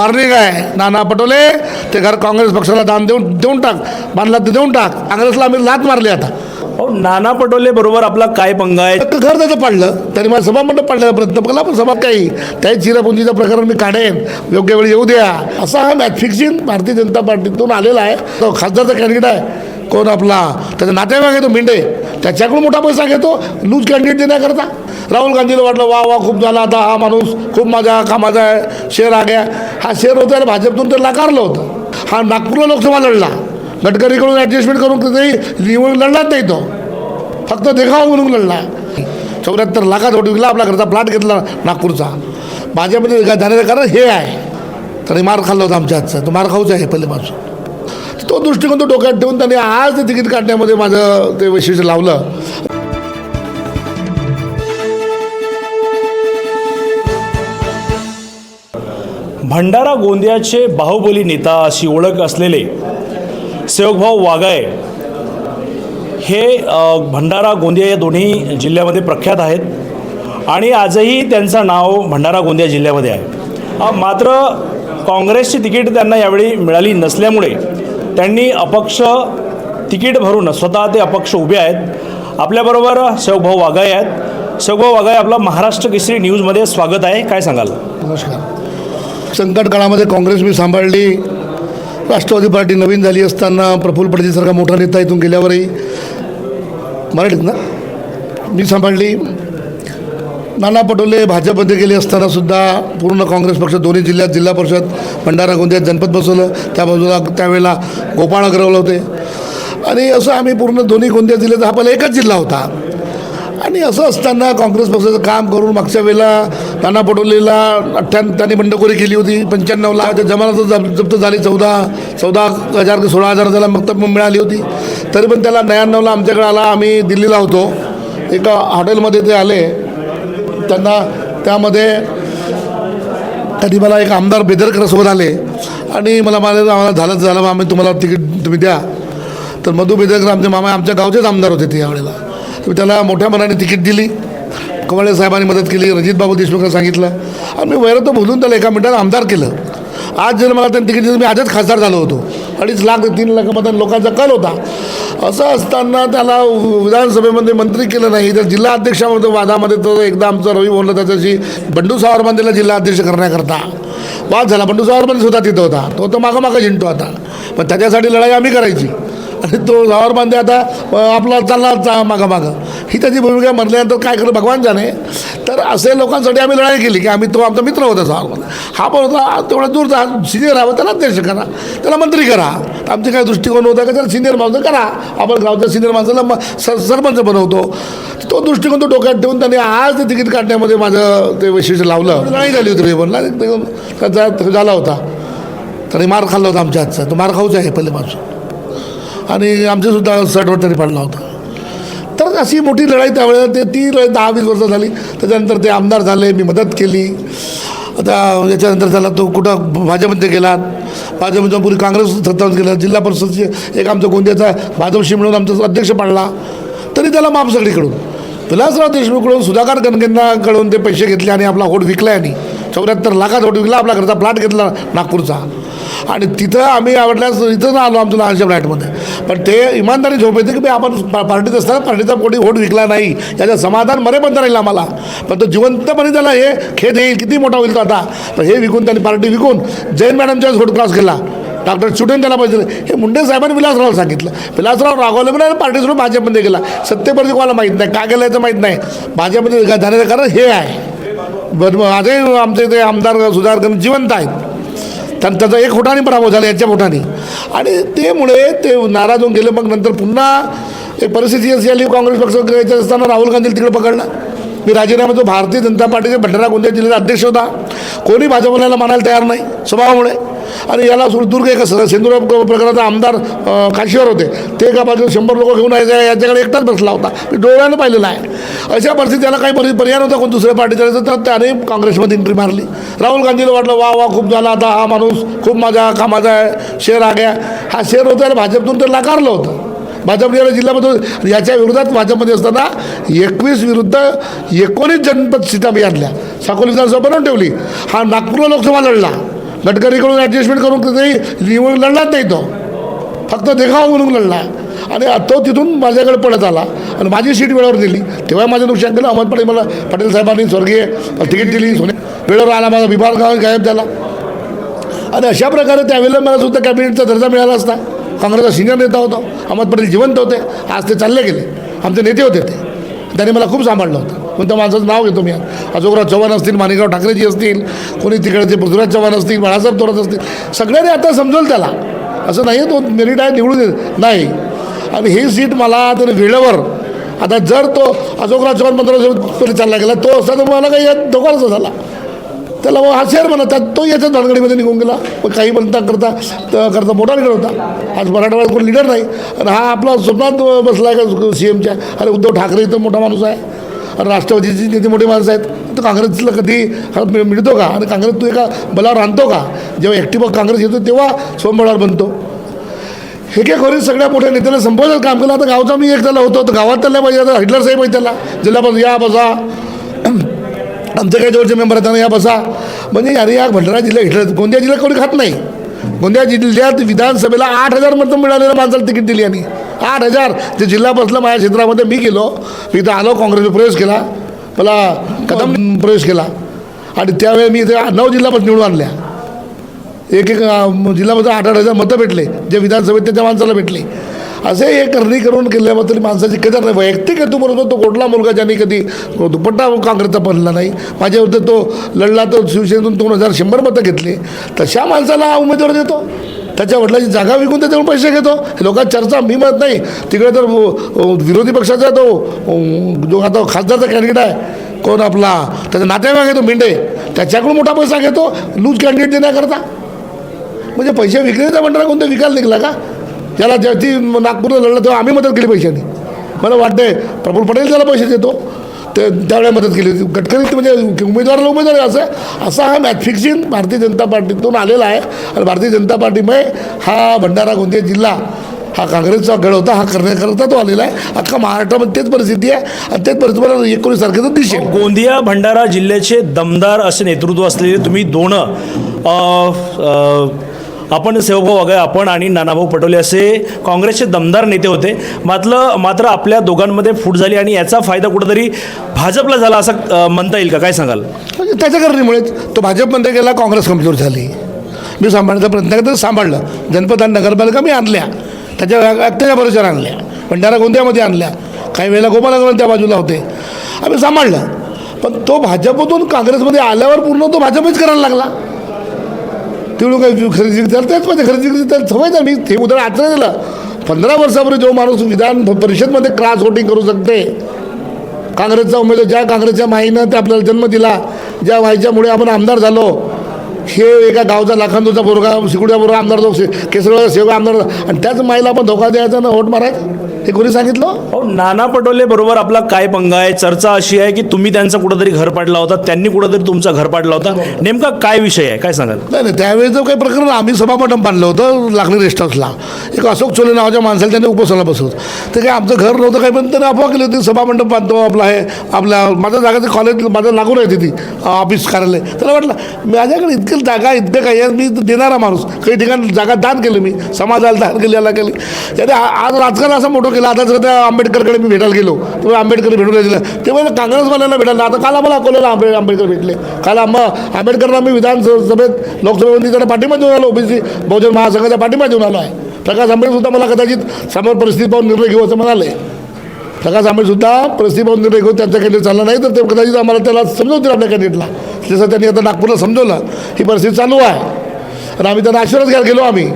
Warning आहे नाना पटोले ते घर काँग्रेस पक्षाला दान देऊन देऊन टाक बांधला ते देऊन टाक. काँग्रेसला आम्ही लात मारली आता. अहो नाना पटोले बरोबर आपला काय पंगा आहे? फक्त घर त्याचं पाडलं. त्यांनी मला सभामंडप पाडण्याचा प्रयत्न केला पण सभा काही. त्याही चिरापुंजीचं प्रकरण मी काढेन. योग्य वेळी येऊ द्या. असा हा मॅच फिक्सिंग भारतीय जनता पार्टीतून आलेला आहे. तो खासदारचा कॅन्डिडेट आहे. कोण आपला? त्याचा नातेवाईक आहे तो मेंढे. त्याच्याकडून मोठा पैसा घेतो लूज कॅन्डिडेट देण्याकरता. राहुल गांधीला वाटलं वा वा खूप झाला आता हा माणूस खूप माझा कामाचा आहे शेअर आ गया. हा शेअर होता आणि भाजपतून तर नाकारलं होतं. हा नागपूरला लोकसभा लढला. गडकरीकडून ॲडजस्टमेंट करून तरी निवडून लढलाच नाही तो. फक्त देखावा म्हणून लढला. चौऱ्याहत्तर लाखात वोट विकला आपला घरचा घेतला नागपूरचा. भाजपमध्ये जाण्याचं कारण हे आहे. तरी मार खाल्ला होता आमच्या हातचा. तो मार खाऊचा आहे पहिल्यापासून तो दृष्टिकोन तो डोक्यात ठेवून त्याने आज ते तिकीट काढण्यामध्ये माझं ते वैशिष्ट्य लावलं. भंडारा गोंदियाचे बाहुबली नेता अशी ओळख असलेले सेवकभाऊ वागाय हे भंडारा गोंदिया या दोन्ही जिल्ह्यामध्ये प्रख्यात आहेत आणि आजही त्यांचं नाव भंडारा गोंदिया जिल्ह्यामध्ये आहे. मात्र काँग्रेसची तिकीट त्यांना यावेळी मिळाली नसल्यामुळे त्यांनी अपक्ष तिकीट भरून स्वतः ते अपक्ष उभे आहेत. आपल्याबरोबर शेवभाऊ वाघाई आहेत. शेवभाऊ वाघाई आपलं महाराष्ट्र केसरी न्यूजमध्ये स्वागत आहे. काय सांगाल? नमस्कार. संकट काळामध्ये काँग्रेस मी सांभाळली. राष्ट्रवादी पार्टी नवीन झाली असताना प्रफुल्ल पटेलसारखा मोठा नेता इथून गेल्यावरही. मराठीत ना? मी सांभाळली. नाना पटोले भाजपमध्ये गेले असताना सुद्धा पूर्ण काँग्रेस पक्ष दोन्ही जिल्ह्यात जिल्हा परिषद भंडारा गोंदियात जनपद बसवलं. त्या बाजूला त्यावेळेला गोपाळ अग्रवलं होते. आणि असं आम्ही पूर्ण दोन्ही गोंदिया जिल्ह्यात हा पहिला एकच जिल्हा होता. आणि असं असताना काँग्रेस पक्षाचं काम करून मागच्या वेळेला नाना पटोलेला अठ्ठ्याण्णव त्यांनी बंडखोरी केली होती. पंच्याण्णवला त्या जमानत जप्त झाली. चौदा चौदा हजार की सोळा हजार त्याला मग मिळाली होती. तरी पण त्याला न्याण्णवला आमच्याकडे आला. आम्ही दिल्लीला होतो. एका हॉटेलमध्ये ते आले. त्यांना त्यामध्ये त्यांनी मला एक आमदार बेदरकरसोबत आले. आणि मला मला आम्हाला झालंच झालं मग आम्ही तुम्हाला तिकीट तुम्ही द्या. तर मधु बेदरकर आमचे मामा आमच्या गावचेच आमदार होते ते यावेळेला. तुम्ही त्याला मोठ्या मनाने तिकीट दिली. कमळे साहेबांनी मदत केली रणजित बाबू देशमुखला सांगितलं. आणि मी वैर तो बोलून त्याला एका मिनिटात आमदार केलं. आज जर मला त्यांनी तिकीट दिलं मी आजच खासदार झालो होतो. अडीच लाख तीन लाखामध्ये लोकांचा कल होता. असं असताना त्याला विधानसभेमध्ये मंत्री केलं नाही तर जिल्हा अध्यक्षामध्ये वादामध्ये तो एकदा आमचा रवी बोलला त्याच्याशी बंडू सावरमंदेला जिल्हा अध्यक्ष करण्याकरता. वाद झाला. बंडू सावरमंदे सुद्धा तिथं होता. तो तर मागं मागं जिंकतो आता. पण त्याच्यासाठी लढाई आम्ही करायची. आणि तो सावरमंदे आता आपला चालला चा मागं मागं ही त्याची भूमिका म्हटल्यानंतर काय करू? भगवान जाणे. तर असे लोकांसाठी आम्ही लढाई केली की आम्ही तो आमचा मित्र होता सावरमंदे हा पण होता तेवढा दूरचा सिनियर हवा त्याला अध्यक्ष करा. त्याला मंत्री करा. आमचे काय दृष्टिकोन होता का त्याला सिनियर माणसं करा. आपण गावच्या सिनियर माणसाला म सर सरपंच बनवतो. तो दृष्टिकोन तो डोक्यात ठेवून त्यांनी आज ते तिकीट काढण्यामध्ये माझं ते वैशिष्ट्य लावलं. लढाई झाली होती रेवणला त्याचा तो झाला होता. त्याने मार खाल्ला होता आमच्या हातचा. तो मार खाऊचा आहे पहिल्यापासून आणि आमचेसुद्धा सटवर त्यांनी पडला होता. अशी मोठी लढाई त्यावेळेला ते ती लढाई दहा वीस वर्ष झाली. त्याच्यानंतर ते आमदार झाले मी मदत केली. आता याच्यानंतर झाला तो कुठं भाजपमध्ये गेला. भाजपमध्ये पूर्वी काँग्रेस सत्तावन्न गेला जिल्हा परिषदचे एक आमचा गोंदियाचा भाजपशी मिळून आमचा अध्यक्ष पाडला. तरी त्याला माप सगळीकडून. विलासराव देशमुखकडून सुधाकर कणकेंनाकडून ते पैसे घेतले आणि आपला होट विकला आणि चौऱ्याहत्तर लाखात होट विकला आपला घरचा प्लॉट घेतला नागपूरचा. आणि तिथं आम्ही आवडल्यास इथं ना आलो आमच्या लहानशा फ्लॅटमध्ये. पण ते इमानदारी झोप येते की बे आपण पार्टीत असताना पार्टीचा कोणी वोट विकला नाही. याचं समाधान मरेपर्यंत राहील आम्हाला. पण तो जिवंतपणे त्याला हे खेद येईल किती मोठा होईल तो आता. तर हे विकून त्यांनी पार्टी विकून जैन मॅडमच्याच वोट क्रॉस केला. डॉक्टर चुटून त्याला पाहिजे हे मुंडे साहेबांनी विलासराव सांगितलं. विलासराव रागवले पण पार्टी सोडून भाजपमध्ये गेला. सत्तेपर्यंत कोणाला माहीत नाही का गेलं याचं माहीत नाही. भाजपमध्ये जाण्याचं कारण हे आहे. बरं मग आजही आमचे ते आमदार सुधाकर जिवंत आहेत. त्यां त्याचा एक फुटाने पराभव झाला याच्या फुटाने आणि तेमुळे ते नाराज होऊन गेले मग नंतर पुन्हा एक परिस्थिती अशी आली काँग्रेस पक्ष घ्यायचं असताना राहुल गांधी तिकडे पकडला. मी राजीनामा तो भारतीय जनता पार्टीचे भंडारा गोंदिया जिल्ह्याचा अध्यक्ष होता. कोणी भाजपला मानायला तयार नाही स्वभावामुळे. आणि याला सुरू दुर्ग एक सिंधुराव प्रकाराचा आमदार काशीवर होते. ते एका बाजूला शंभर लोक घेऊन यायचे याच्याकडे एकटाच बसला होता. मी डोळ्यानं पाहिलेला आहे. अशा परिस्थितीत त्याला काही परि पर्याय नव्हता कोण दुसऱ्या पार्टीचा. तर त्याने काँग्रेसमध्ये एंट्री मारली. राहुल गांधीला वाटलं वा वा खूप झाला आता हा माणूस. खूप माझा कामाचा आहे. शेअर आग्या हा शेअर होता आणि भाजपतून ते नाकारलं होतं. भाजपने जिल्ह्यामध्ये याच्या विरोधात भाजपमध्ये असताना एकवीस विरुद्ध एकोणीस जनपद सीटा मी आणल्या साकोली विधानसभा बनवून ठेवली. हा नागपूरला लोकसभा लढला. गडकरीकडून ॲडजस्टमेंट करून तरी निवडून लढलाच नाही तो. फक्त देखावा म्हणून लढला. आणि तो तिथून माझ्याकडे पडत आला. आणि माझी सीट वेळेवर दिली. तेव्हा माझं नुकसान केलं. अहमद पटेल मला पटेल साहेबांनी स्वर्गीय तिकीट दिली. सोने वेळेवर आला माझा विभाग गायब झाला आणि अशा प्रकारे त्यावेळेला मला सुद्धा कॅबिनेटचा दर्जा मिळाला असता. काँग्रेसचा सिनियर नेता होता. अहमद पटेल जिवंत होते. आज ते चालले गेले. आमचे नेते होते ते. त्यांनी मला खूप सांभाळलं होतं. कोणत्या माणसाचं नाव घेतो मी? आज चव्हाण असतील माणिकराव ठाकरेजी असतील कोणी तिकडचे पृथ्वीराज चव्हाण असतील बाळासाहेब थोरात असतील सगळ्यांनी आता समजेल त्याला. असं नाही तो मेरिट आहे निवडून येत नाही. आणि ही सीट मला तर वेळेवर आता जर तो अशोकराव चव्हाण पंधरा चालला गेला तो असता तर मला काही यात धोकाच झाला. त्याला मग हा शेअर त्यात तो याच्या धानगडीमध्ये निघून गेला. मग काही म्हणता करता करता मोठा लीडर होता. आज मराठवाड्यात कोण लीडर नाही. आणि हा आपला स्वप्नात बसला आहे का सी एमच्या अरे उद्धव ठाकरे इथं मोठा माणूस आहे. राष्ट्रवादीचे नेते मोठे माणसं आहेत. तर काँग्रेसला कधी मिळतो का? आणि काँग्रेस तू एका बलावर आणतो का? जेव्हा ॲक्टिव्ह काँग्रेस येतो तेव्हा स्वयंबळावर बनतो. हे काय खरी सगळ्या मोठ्या नेत्याला संपवायचं काम केलं. आता गावचा मी एक त्याला होतो तर गावात त्याला पाहिजे. आता हिटलर साहेब आहे त्याला. जिल्हा या बसा. आमचे काही जवळचे मेंबर आहेत त्यांना या बसा. म्हणजे अरे या भंडारा जिल्हा हिटलर गोंदिया जिल्ह्यात कोणी खात नाही? गोंदिया जिल्ह्यात विधानसभेला आठ हजार मतं मिळालेलं माणसाला तिकीट दिली आणि आठ हजार. ते जिल्हा बसला माझ्या क्षेत्रामध्ये मी गेलो. मी इथं आलो काँग्रेसने प्रवेश केला. मला कदम प्रवेश केला. आणि त्यावेळी मी इथे नऊ जिल्हा निवडून आणल्या. एक एक अं, जिल्ह्यामध्ये आठ आठ हजार मतं भेटले. जे विधानसभेत त्या माणसाला भेटले. असे हे करणी करून केल्याबद्दल माणसाची कदर नाही. वैयक्तिक हेतू म्हणून तो कुठला मुलगा ज्यांनी कधी दुपट्टा काँग्रेसचा बनला नाही माझ्या तो लढला तर शिवसेनेतून दोन हजार शंभर मतं घेतली. तशा माणसाला उमेदवार देतो. त्याच्या वडिलाची जागा विकून त्याच्यावर पैसे घेतो. लोकात चर्चा मी म्हणत नाही. तिकडे तर विरोधी पक्षाचा तो जो आता खासदारचा कॅन्डिडेट आहे कोण आपला त्याचा नातेवाईक घेतो मिंडे त्याच्याकडून मोठा पैसा घेतो लूज कॅन्डिडेट देण्याकरता. म्हणजे पैसे विकले म्हणताना कोणतं? विकायला निघला का? त्याला ज्या ती नागपूरला लढलं तेव्हा आम्ही मदत केली पैशाने. मला वाटतंय प्रफुल पटेल त्याला पैसे देतो. ते त्यावेळेला मदत केली होती. गडकरी म्हणजे उमेदवाराला उमेदवार आहे असं. असा हा मॅच फिक्सिंग भारतीय जनता पार्टीतून आलेला आहे. आणि भारतीय जनता पार्टीमुळे हा भंडारा गोंदिया जिल्हा हा काँग्रेसचा गड होता हा करण्याकरता तो आलेला आहे. अख्खा महाराष्ट्रामध्ये तेच परिस्थिती आहे. आणि तेच परिस्थिती मला एकोणीस तारखेचं दिसेल. गोंदिया भंडारा जिल्ह्याचे दमदार असे नेतृत्व असलेले तुम्ही दोन आपण सेवभाऊ वगैरे आपण आणि नानाभाऊ पटोले असे काँग्रेसचे दमदार नेते होते. मात्र मात्र आपल्या दोघांमध्ये फूट झाली आणि याचा फायदा कुठेतरी भाजपला झाला असं म्हणता येईल का? काय सांगाल? म्हणजे त्याच्या कारणीमुळेच तो भाजपमध्ये गेला काँग्रेस कमजोर झाली. मी सांभाळण्याचा प्रयत्न केला तर सांभाळलं. जनपद आणि नगरपालिका मी आणल्या. त्याच्या त्याच्या भरोश्यावर आणल्या. भंडारा गोंदियामध्ये आणल्या. काही वेळेला गोपालनगर त्या बाजूला होते. आम्ही सांभाळलं. पण तो भाजपतून काँग्रेसमध्ये आल्यावर पूर्ण तो भाजपच करायला लागला. तेवढं काही खरेदी त्याला तेच पाहिजे खरेदी खरेदी त्याला सवय मी ते उदाहरण आचरण दिलं. पंधरा वर्षापूर्वी जो माणूस विधान परिषदमध्ये क्रॉस वोटिंग करू शकते काँग्रेसचा उमेदवार ज्या काँग्रेसच्या माईनं ते आपल्याला जन्म दिला ज्या व्हायच्यामुळे आपण आमदार झालो हे एका गावचा लाखांदूचा पोरगा शिकुड्या पोरगा आमदार जो केसरवाचा सेवा आमदार. आणि त्याच माईला आपण धोका द्यायचा ना वोट मारायचा? हे कोणी सांगितलं? अहो नाना पटोले बरोबर आपला काय पंगा आहे? चर्चा अशी आहे की तुम्ही त्यांचा कुठंतरी घर पाडला होता त्यांनी कुठंतरी तुमचा घर पाडला होता. नेमका काय विषय आहे? काय सांगाल? नाही नाही त्यावेळेचं काही प्रकरण आम्ही सभामंडप बांधलं होतं लाखणी रेस्ट हाऊसला एक अशोक चोले नावाच्या माणसाला त्यांनी उपोषणाला बसवलं. ते काय आमचं घर नव्हतं काही पण त्यांनी अफवा केली होती सभामंडप बांधतो आपला आहे आपल्या माझ्या जागाचं कॉलेज माझं लागून आहे तिथे ऑफिस कार्यालय. त्याला वाटलं माझ्याकडे इतकं जागा इतकं काही. आहे मी देणारा माणूस. काही ठिकाणी जागा दान केलं मी. समाजाला दान केली याला केली. त्याने आज राजकारण असं मोठं केलं. आता जर त्या आंबेडकरकडे मी भेटायला गेलो. तेव्हा आंबेडकर भेटून दिलं तेव्हा काँग्रेसवाल्यांना भेटायला आता काल आम्हाला अकोल्याला आंबे आंबेडकर भेटले. काल आंबा आंबेडकरला आम्ही विधानसभेत लोकसभेमध्ये त्यांना पाठिंबा देऊन आलो. ओबीसी बहुजन महासंघाचा पाठिंबा देऊन आलो आहे. प्रकाश आंबेडकर सुद्धा मला कदाचित समोर परिस्थिती पाहून निर्णय घेऊ असं म्हणाले. प्रकाश आंबेडकर सुद्धा परिस्थिती पाहून निर्णय घेऊन त्यांचा कॅन्डिडेट चालला नाही तर ते कदाचित आम्हाला त्याला समजवतील आपल्या कॅन्डिडेटला. जसं त्यांनी आता नागपूरला समजवलं ही परिस्थिती चालू आहे. आणि आम्ही त्यांना आशीर्वाद घ्यायला गेलो आम्ही.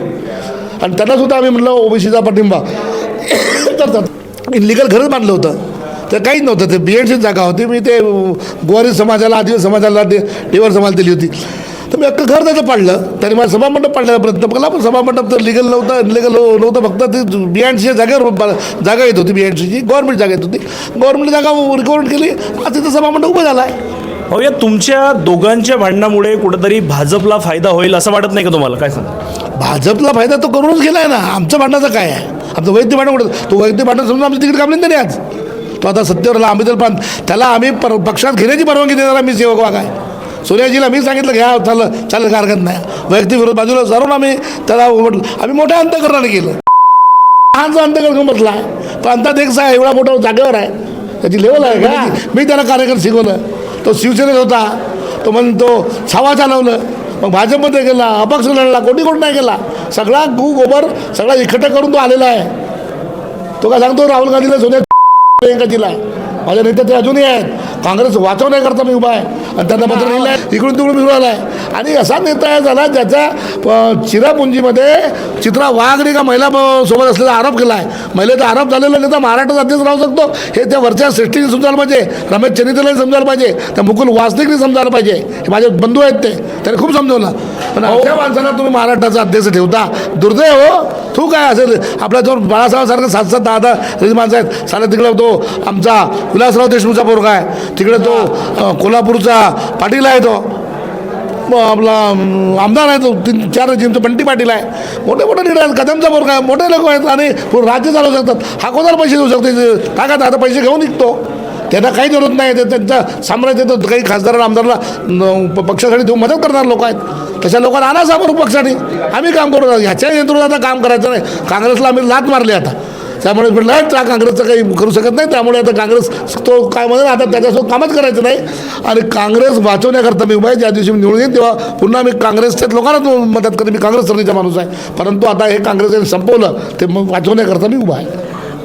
आणि त्यांनासुद्धा आम्ही म्हटलं ओबीसीचा पाठिंबा. तर इलिगल घरच बांधलं होतं. तर काहीच नव्हतं ते बी एडची जागा होती. मी ते गोवारी समाजाला आदिवासी समाजाला डे डेवर समाजाला दिली होती. तर मी अख्खं घर त्याचं पाडलं. त्यांनी मला सभामंडप पाडण्याचा प्रयत्न केला. पण सभामंडप तर लिगल नव्हतं इनलिगल नव्हतं. फक्त ते बी एडसीच्या जागेवर बा- जागा येत होती बी एडसीची गव्हर्नमेंट जागा येत होती. गव्हर्नमेंट जागा रिकव्हर केली. आज तिथं सभामंडप उभं झाला आहे अहो या तुमच्या दोघांच्या भांडणामुळे कुठंतरी भाजपला फायदा होईल असं वाटत नाही का तुम्हाला? काय सांगा? भाजपला फायदा तो करूनच गेला आहे ना. आमच्या भांडणाचं काय आहे? आमचं वैद्य भांडण कुठं? तो वैद्य भांडण समजून आमचं तिकीट कापले नाही आज. तो आता सत्तेवर आला आम्ही तर त्याला आम्ही पर पक्षात घेण्याची परवानगी देणारा मी सेवक वाघ आहे. सोनियाजीला मी सांगितलं घ्या चाललं चालेल काय हरकत नाही. वैयक्तिक विरोध बाजूला सरून आम्ही त्याला म्हटलं आम्ही मोठ्या अंतकरणाने केलं लहानचा अंतकर घेऊन बसला. पण अंतात एक सा एवढा मोठा जागेवर आहे. त्याची लेवल आहे का? मी त्याला कार्यक्रम शिकवलं. तो शिवसेनेत होता. तो म्हणून तो छावा चालवलं. मग भाजपमध्ये गेला अपक्ष लढला कोणी कोण नाही गेला. सगळा गु गोबर सगळा इकट्ठा करून तो आलेला आहे. तो काय सांगतो? राहुल गांधीला सोनिया प्रियंका दिला माझ्या नेते ते अजूनही आहेत. काँग्रेस वाचवण्याकरता मी उभा आहे. आणि त्यांना पत्र लिहिलं आहे इकडून तिकडून मी आला आहे आणि असा नेता झाला ज्याच्या अ, चिरापुंजीमध्ये चित्रा वाघने का महिला सोबत असलेला आरोप केला आहे महिलेचा आरोप झालेला नेता महाराष्ट्रात अध्यक्ष राहू शकतो. हे त्या वरच्या श्रेष्ठीने समजायला पाहिजे. रमेश चनितलाही समजायला पाहिजे. त्या मुकुल वासनिकने समजायला पाहिजे. हे माझे बंधू आहेत ते. त्याने खूप समजवलं. पण अशा माणसाला तुम्ही महाराष्ट्राचा अध्यक्ष ठेवता. दुर्दैव हो तू काय असेल आपला जो बाळासाहेबांसारखं सात सात दहा दहा माणसं आहेत साला तिकडे तो आमचा विलासराव देशमुखचा पोरगा आहे तिकडे तो कोल्हापूरचा पाटील आहे तो. मग आपला आमदार आहे तो तीन चार जिमचं बंटी पाटील आहे. मोठे मोठे लीडर आहेत कदमचा पोरगा आहे मोठे लोक आहेत आणि पूर्ण राज्य चालवू शकतात. हा कोणाला पैसे देऊ शकते? टाका आता पैसे घेऊन निघतो. त्यांना काही जरूरत नाही. ते त्यांचा साम्राज्य तर काही खासदार आमदारला प- पक्षासाठी देऊन मदत करणार लोक आहेत. तशा लोकांना आणा समोर पक्षाने आम्ही काम करू ह्याच्या नेतृत्वात आता काम करायचं नाही. काँग्रेसला आम्ही लात मारली आता. त्यामुळे म्हटलं त्या काँग्रेसचं काही करू शकत नाही. त्यामुळे आता काँग्रेस तो काय म्हणेल आता त्याच्यासोबत कामच करायचं नाही. आणि काँग्रेस वाचवण्याकरता मी उभा आहे. ज्या दिवशी मी निवडून येईन तेव्हा पुन्हा मी काँग्रेसच्याच लोकांना मदत करेन. मी काँग्रेस सरणीचा माणूस आहे. परंतु आता हे काँग्रेसने संपवलं ते मग वाचवण्याकरता मी उभा आहे.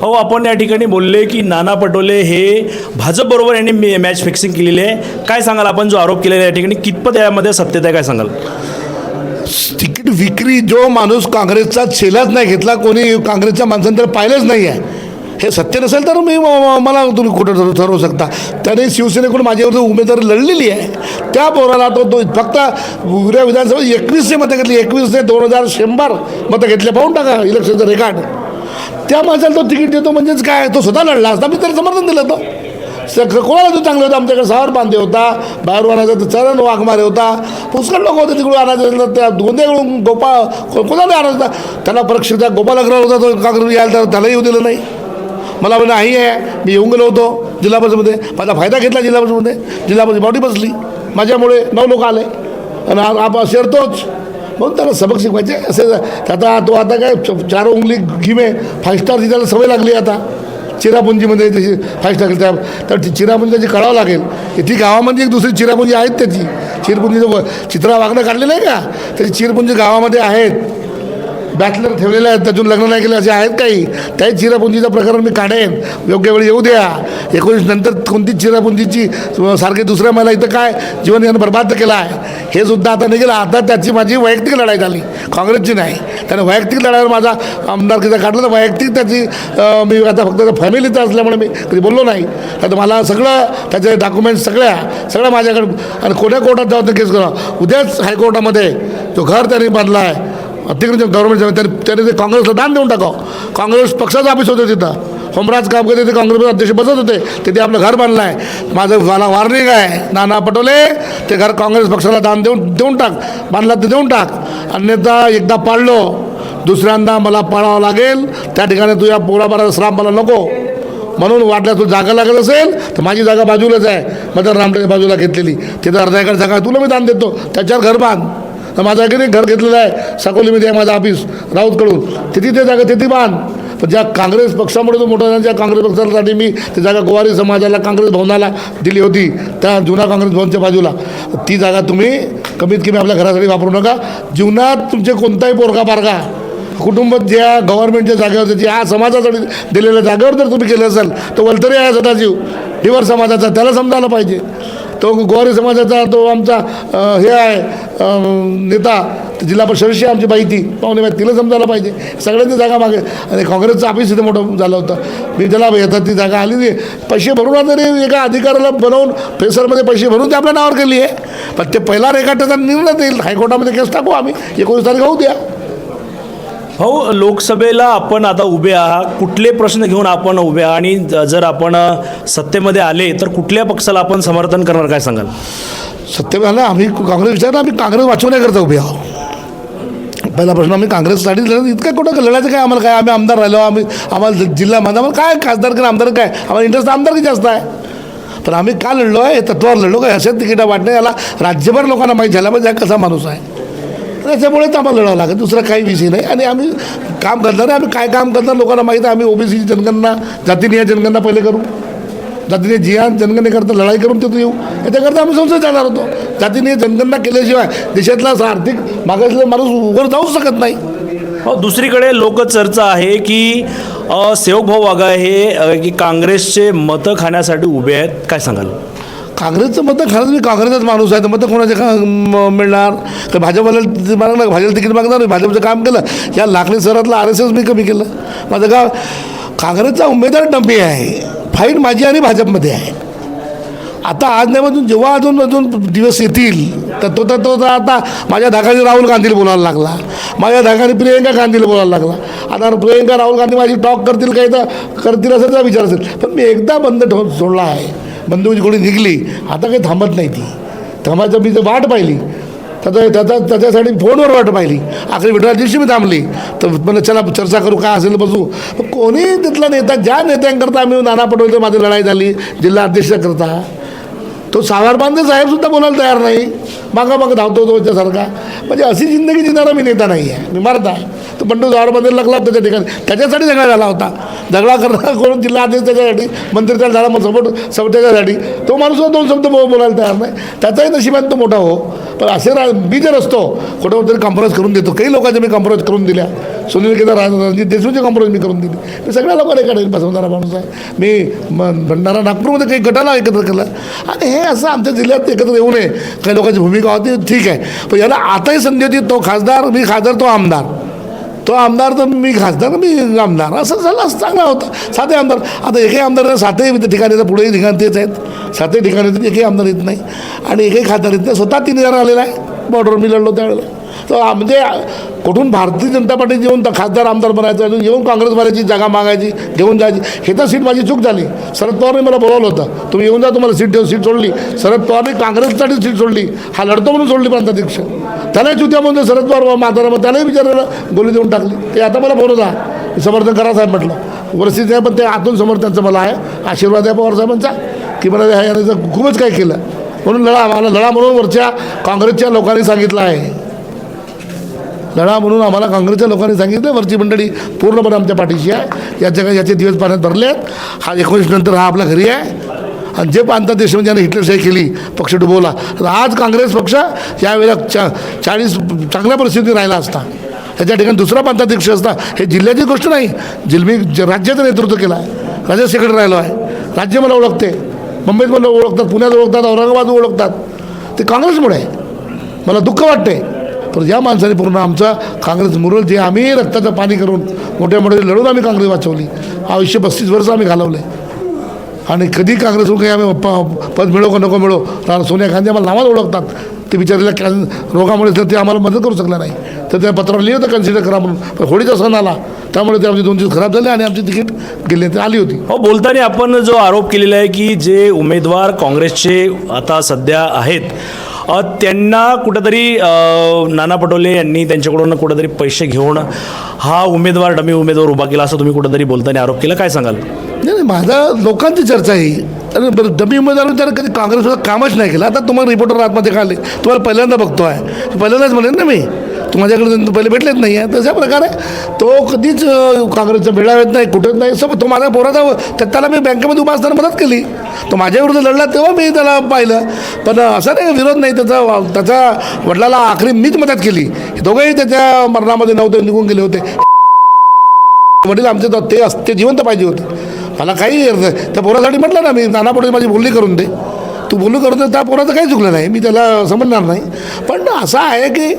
हो आपण या ठिकाणी बोलले की नाना पटोले हे भाजपबरोबर यांनी मे- मॅच फिक्सिंग केलेली आहे. काय सांगाल आपण जो आरोप केलेला या ठिकाणी? कितपत यामध्ये सत्यता आहे काय सांगाल? तिकीट विक्री जो माणूस काँग्रेसचा छेलाच नाही घेतला कोणी काँग्रेसच्या माणसांनी तर पाहिलंच नाही आहे. हे सत्य नसेल तर मी म- मला तुम्ही कुठं ठरवू ठरवू शकता. त्याने शिवसेनेकडून माझ्यावर उमेदवारी लढलेली आहे. त्या पोराला तो तो फक्त उद्या विधानसभा एकवीसशे मतं घेतली. एकवीसशे दोन हजार शंभर मतं घेतले. पाहून टाका इलेक्शनचं रेकॉर्ड त्या माणसाला तो तिकीट देतो म्हणजेच काय तो स्वतः लढला असता. मी त्याला समर्थन दिलं तो कोणाला तो चांगलं होतं? आमच्याकडे सावर बांधे होता बाहेर आणायचा तर चरण वाघमारे होता. पुष्कळ लोक होते तिकडून आणायचं तर त्या गोंदेकडून गोपाळ कोणाला आणायचं होता? त्याला परीक्षित गोपाल अग्रवाल होता तो काँग्रेस यायला तर त्याला येऊ दिलं नाही. मला म्हणजे नाही आहे मी येऊन गेलो होतो जिल्हा परिषदमध्ये माझा फायदा घेतला जिल्हा परिषदमध्ये जिल्हा परिषद बॉडी बसली. माझ्यामुळे नऊ लोक आले. आणि आ- आप म्हणून त्याला सबक शिकवायचे? असे आता तो आता काय चार उंगली घिमे फाईव्ह स्टारची त्याला सवय लागली आता. चिरापुंजीमध्ये तशी फाईव्ह स्टार त्या तर ती चिरापुंजी त्याची कळावं लागेल. की ती गावामध्ये एक दुसरी चिरापुंजी आहेत त्याची. चिरपुंजीचं चित्रा वागणं काढलेलं आहे का? त्याची चिरपुंजी गावामध्ये आहेत. बॅचलर ठेवलेले आहेत त्यातून लग्न नाही केले असे आहेत काही? त्याही चिरापुंजीचं प्रकरण मी काढेन. योग्य वेळी येऊ द्या. एकोणीस नंतर कोणतीच चिरापुंजीची सारखे दुसऱ्या मला इथं काय? जीवन यानं बरबाद केलं आहे हे सुद्धा आता नाही आता त्याची माझी वैयक्तिक लढाई झाली. काँग्रेसची नाही. त्याने वैयक्तिक लढाईवर माझा आमदारकीचा काढलं तर वैयक्तिक त्याची मी आता फक्त फॅमिलीचं असल्यामुळे मी कधी बोललो नाही. तर मला सगळं त्याचे डॉक्युमेंट्स सगळ्या सगळं माझ्याकडे आणि कोण्या कोर्टात जाऊन केस करा उद्याच हायकोर्टामध्ये जो घर त्यांनी बांधला आहे तिकडे गव्हर्नमेंट त्याने त्याने ते काँग्रेसला दान देऊन टाकावं. काँग्रेस पक्षाचं ऑफिस होतं तिथं. होमराज काम करते ते काँग्रेस अध्यक्ष बसत होते. तिथे आपलं घर बांधलं आहे. माझं मला वार्निंग आहे. नाना पटोले ते घर काँग्रेस पक्षाला दान देऊन देऊन टाक. बांधला ते देऊन टाक. अन्यथा एकदा पाळलो दुसऱ्यांदा मला पाळावं लागेल. त्या ठिकाणी तुझ्या पोराबाराचा श्राम मला नको. म्हणून वाटलं तू जागा लागत असेल तर माझी जागा बाजूलाच आहे. मदर रामटेच्या बाजूला घेतलेली. तिथं अर्धा एकर जागा तुला मी दान देतो. त्याच्यावर घर बांध. तर माझं की घर घेतलेलं आहे. साकोलीमध्ये आहे माझं ऑफिस राऊतकडून. तिथे ते जागा तिथे बांध. पण ज्या काँग्रेस पक्षामुळे तो मोठा झाला ज्या काँग्रेस पक्षासाठी मी ती जागा गोवारी समाजाला काँग्रेस भवनाला दिली होती त्या जुना काँग्रेस भवनच्या बाजूला. ती जागा तुम्ही कमीत कमी आपल्या घरासाठी वापरू नका. जीवनात तुमचे कोणताही पोरगा पारगा कुटुंब ज्या गव्हर्नमेंटच्या जागेवर त्याची या समाजासाठी दिलेल्या जागेवर जर तुम्ही केलं असेल तर वलतरी आहे सदाजीव डिवर समाजाचा त्याला समजायला पाहिजे. तो गोवारी समाजाचा तो आमचा हे आहे नेता. जिल्हा परिषद आमची बाई ती पाहुणे बाई तिला समजायला पाहिजे. सगळ्यांची जागा मागे. आणि काँग्रेसचं ऑफिस इथे मोठं झालं होतं. मी त्याला येतात ती जागा आली नाही. पैसे भरून आता तरी एका अधिकाऱ्याला बनवून फेसरमध्ये पैसे भरून ते आपल्या नावावर केली आहे. पण ते पहिला रेखाटाचा निर्णय देईल. हायकोर्टामध्ये केस टाकू आम्ही. एकोणीस तारीख होऊ द्या. हो लोकसभेला आपण आता उभे आहात. कुठले प्रश्न घेऊन आपण उभे आहात? आणि जर आपण सत्तेमध्ये आले तर कुठल्या पक्षाला आपण समर्थन करणार काय सांगाल? सत्य झालं आम्ही काँग्रेस विचारलं आम्ही काँग्रेस वाचवण्याकरता उभे आहोत. पहिला प्रश्न आम्ही काँग्रेससाठी लढत इतकं कुठं लढायचं काय? आम्हाला काय? आम्ही आमदार राहिलो आम्ही आम्हाला जि- जिल्हा माझा आम्हाला काय खासदार काय आमदार काय? आम्हाला इंटरेस्ट आमदारकी जास्त आहे. पण आम्ही का लढलो आहे? हे तत्वावर लढलो काय असेच तिकीटा वाटणं याला राज्यभर लोकांना माहीत झाला पाहिजे हा कसा माणूस आहे? त्याच्यामुळेच आम्हाला लढावं लागेल. दुसरा काही विषय नाही. आणि आम्ही काम करणार आम्ही काय काम करणार लोकांना माहीत आहे. आम्ही ओबीसी जनगणना जातीनिय जनगणना पहिले करू. जातीने जिया जनगणनेकरता लढाई करून तिथं येऊ. याच्याकरता आम्ही संसद जाणार होतो. जातीने जनगणना केल्याशिवाय देशातला असा आर्थिक मागासलेला माणूस उघड जाऊच शकत नाही. हो दुसरीकडे लोकचर्चा आहे की सेवकभाऊ वाघा हे की काँग्रेसचे मतं खाण्यासाठी उभे आहेत. काय सांगाल? काँग्रेसचं मतं खरंच मी काँग्रेसचाच माणूस आहे. तर मतं कोणाचे का मिळणार? तर भाजपवाला मागणार भाजपला तिकीट मागणार मी भाजपचं काम केलं. या लाखणी शहरातलं आर एस एस मी कमी केलं. माझं गाव काँग्रेसचा उमेदवार डंपी आहे. फाईट माझी आणि भाजपमध्ये आहे. आता आज नाही मधून जेव्हा अजून अजून दिवस येतील तर तो तर तो तर आता माझ्या धाकाने राहुल गांधीला बोलायला लागला. माझ्या धाकाने प्रियंका गांधीला बोलायला लागला. आता प्रियंका राहुल गांधी माझी टॉक करतील काही तर करतील असं विचार असेल. पण मी एकदा बंद ठेव सोडला आहे. बंदूक कोणी निघली. आता काही थांबत नाही ती. थांबायचं मी जर वाट पाहिली. त्याचा त्याचा त्याच्यासाठी फोनवर वाट पाहिली. आखरी विठ्ठला दिवशी मी थांबली. तर म्हणलं चला चर्चा करू काय असेल बसू. कोणी तिथला नेता ज्या नेत्यांकरता आम्ही नाना पटोले माझी लढाई झाली जिल्हा अध्यक्षाकरता. तो सावर बांधे साहेबसुद्धा बोलायला तयार नाही. मागं मागं धावतो तो त्यासारखा म्हणजे अशी जिंदगी जिणारा मी नेता नाही आहे मी मरता. तो बंडू सावर बांधे त्याच्या ठिकाणी. त्याच्यासाठी झगडा झाला होता. झगडा करता कोण? जिल्हा अध्यक्ष त्याच्यासाठी मंत्री त्याला झाला मग सपोर्ट सपोर्ट त्याच्यासाठी. तो माणूस दोन शब्द बोलायला तयार नाही. त्याचाही नशिबात तो मोठा हो. पण असे रा मी जर असतो कुठं तरी कॉम्प्रोमाइज करून देतो. काही लोकांचे मी कॉम्प्रोमाइज करून दिल्या. सुनील केदार रणजित देशमुखचे कॉम्प्रोमाइज मी करून दिली. मी सगळ्या लोकांना एका बसवणारा माणूस आहे. मी भंडारा नागपूरमध्ये काही गटाला एकत्र केलं. आणि हे असं आमच्या जिल्ह्यात एकत्र येऊ नये. काही लोकांची भूमिका होती ठीक आहे. पण याला आताही संधी होती तो खासदार मी खासदार तो आमदार. तो आमदार तर मी खासदार मी आमदार. असं झालं असं चांगला होता. साते आमदार. आता एकही आमदार सातही म्हणजे ठिकाणी येतात पुढेही ठिकाण तेच आहेत. सातही ठिकाणी एकही आमदार येत नाही. आणि एकही खासदार येत नाही. स्वतः तीन हजार आलेला आहे. बॉर्डर मी लढलो त्यावेळेला. तर म्हणजे कुठून भारतीय जनता पार्टी येऊन तर खासदार आमदार बनायचं आणि येऊन काँग्रेसवाल्याची जागा मागायची घेऊन जायची. हे तर सीट माझी चूक झाली. शरद पवारने मला बोलावलं होतं. तुम्ही येऊन जा तुम्हाला सीट देऊन सीट सोडली. शरद पवारने काँग्रेससाठी सीट सोडली. हा लढतो म्हणून सोडली प्रांताध्यक्ष. त्यालाही चुत्या म्हणून शरद पवार म्हातारा मग त्यालाही विचारायला गोली देऊन टाकली. ते आता मला बोलत आहे समर्थन करा साहेब म्हटलं. परिस्थिती आहे पण ते आतून समर्थनचं मला आहे. आशीर्वाद आहे पवार साहेबांचा. की मला ह्या यानं खूपच काय केलं. म्हणून लढा आम्हाला लढा म्हणून वरच्या काँग्रेसच्या लोकांनी सांगितलं आहे. लढा म्हणून आम्हाला काँग्रेसच्या लोकांनी सांगितलं वरची मंडळी पूर्णपणे आमच्या पाठीशी आहे. याच्या काही याचे दिवस पाण्यात भरले आहेत हा एकोणीस नंतर हा आपल्या घरी आहे. आणि जे प्रांतात देशमुख यांनी हिटलरशाही केली पक्ष डुबवला. तर आज काँग्रेस पक्ष यावेळेला चा चाळीस चांगल्या परिस्थितीत राहिला असता. त्याच्या ठिकाणी दुसरा प्रांताध्यक्ष असता. हे जिल्ह्याची गोष्ट नाही. जिल्मी ज- राज्याचं नेतृत्व केलं आहे. राज्य सेक्रेटरी राहिलो आहे. राज्य मला ओळखते. मुंबईत मला ओळखतात पुण्यात ओळखतात औरंगाबाद ओळखतात. ते काँग्रेसमुळे आहे. मला दुःख वाटते तर या माणसाने पूर्ण आमचा काँग्रेस मुरल जे आम्ही रक्ताचं पाणी करून मोठ्या मोठ्या लढून आम्ही काँग्रेस वाचवली. आयुष्य पस्तीस वर्ष आम्ही घालवले आणि कधी काँग्रेसहून काही आम्ही प- पद मिळो का नको मिळो कारण सोनिया गांधी आम्हाला नावात ओळखतात. ते विचारलेल्या कॅन रोगामुळे तर ते आम्हाला मदत करू शकलं नाही. तर त्या पत्रावर लिहिलं होतं कन्सिडर करा म्हणून. पण होळीचा सण आला. त्यामुळे ते आमचे दोन दिवस खराब झाले आणि आमची तिकीट गेले ते आली होती. हो बोलताना आपण जो आरोप केलेला आहे की जे उमेदवार काँग्रेसचे आता सध्या आहेत त्यांना कुठंतरी नाना पटोले यांनी त्यांच्याकडून कुठंतरी पैसे घेऊन हा उमेदवार डमी उमेदवार उभा केला असं तुम्ही कुठंतरी बोलताना आरोप केला? काय सांगाल? नाही नाही माझा लोकांची चर्चा आहे ही. आणि बरं डमी उमेदवार त्याला कधी काँग्रेसचं कामच नाही केलं. आता तुम्हाला रिपोर्टर आतमध्ये काढले तुम्हाला पहिल्यांदा बघतो आहे पहिल्यांदाच म्हणेन ना मी. माझ्याकडे पहिले भेटलेच नाही आहे तशा प्रकारे तो कधीच काँग्रेसचा काँग्रेसच्या मेळाव्यात नाही कुठेच नाही सब तो माझ्या पोराचा त्याला मी बँकेमध्ये उभा असताना मदत केली. तो माझ्याविरुद्ध लढला तेव्हा मी त्याला पाहिलं. पण असं नाही विरोध नाही. त्याचा त्याचा वडिलाला आखरी मीच मदत केली. दोघंही त्याच्या मरणामध्ये नव्हते निघून गेले होते. वडील आमचे तर ते असते जिवंत पाहिजे होते. मला काही त्या पोरासाठी म्हटलं ना मी नानापुढे माझी बोलणी करून दे. तू बोलू करून दे त्या पोराचं काही चुकलं नाही. मी त्याला समजणार नाही. पण असं आहे की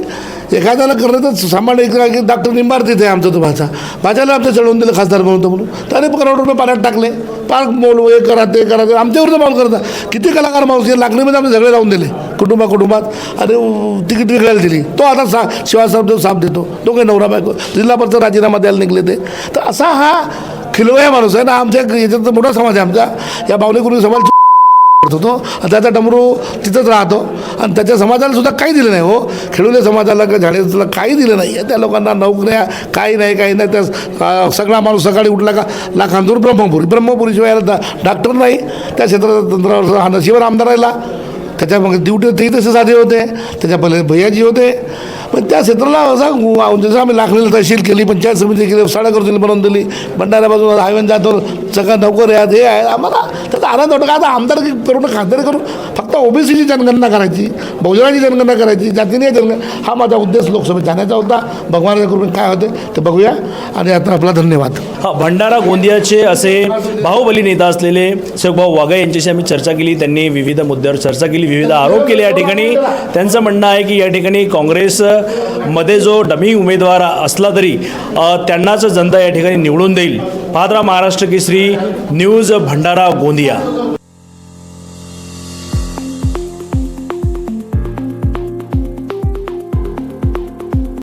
एखाद्याला करणं तर सामान्य एक डॉक्टर निंबार तिथे आमचं आमचा तो भाचा भाच्याला आमचं चढवून दिलं खासदार म्हणून तो म्हणून. त्याने करोड रुपये पाण्यात टाकले. पार्क मोल हे करा ते करा. ते आमच्यावर माल करता किती कलाकार माणूस हे लागणीमध्ये आम्ही सगळे लावून दिले. कुटुंबा कुटुंबात आणि तिकीट विकायला दिली. तो आता सा शिवासाहेब साप देतो. तो काही नवरा बायको. जिल्हा परिषद राजीनामा द्यायला निघले ते. तर असा हा खिलवया माणूस आहे ना. आमच्या याच्यात मोठा समाज आहे आमचा. या बावलेकुरी समाज होतो. आणि त्याचा डमरू तिथंच राहतो. आणि त्याच्या समाजाला सुद्धा काही दिलं नाही हो. खेळुले समाजाला का झाडेला काही दिलं नाही. आहे त्या लोकांना नोकऱ्या काही नाही काही नाही. त्या सगळा माणूस सकाळी उठला का लाखांदूर ब्रह्मपुरी. ब्रह्मपुरीशिवाय याला डॉक्टर नाही. त्या क्षेत्रात तंत्रावर हा नशिबावर आमदार राहिला. त्याच्या मग ड्युटी तेही तसे साधे होते. त्याच्या पहिले भैयाजी होते. पण त्या क्षेत्राला असा जसं आम्ही लाखलेलं तहसील केली पंचायत समिती केली शाळा दिली बनवून दिली भंडाऱ्यापासून हायवे जातो सगळ्या नोकर आहेत हे आहे आम्हाला त्याचा आनंद वाटतो. का आता आमदार करून खासदार करून फक्त ओबीसीची जनगणना करायची बहुजनाची जनगणना करायची जातीने जनगणना हा माझा उद्देश लोकसभेत जाण्याचा होता. भगवानाच्या कृपेने काय होते ते बघूया. आणि आता आपला धन्यवाद. हा भंडारा गोंदियाचे असे बाहुबली नेता असलेले भाऊ वाघे यांच्याशी आम्ही चर्चा केली त्यांनी विविध मुद्द्यावर चर्चा केली विविध आरोप केले या ठिकाणी. त्यांचं म्हणणं आहे की या ठिकाणी काँग्रेस मध्ये जो डमी उमेदवार असला तरी त्यांनाच जनता या ठिकाणी निवडून देईल. पादरा महाराष्ट्र महाराष्ट्र केसरी न्यूज भंडारा गोंदिया.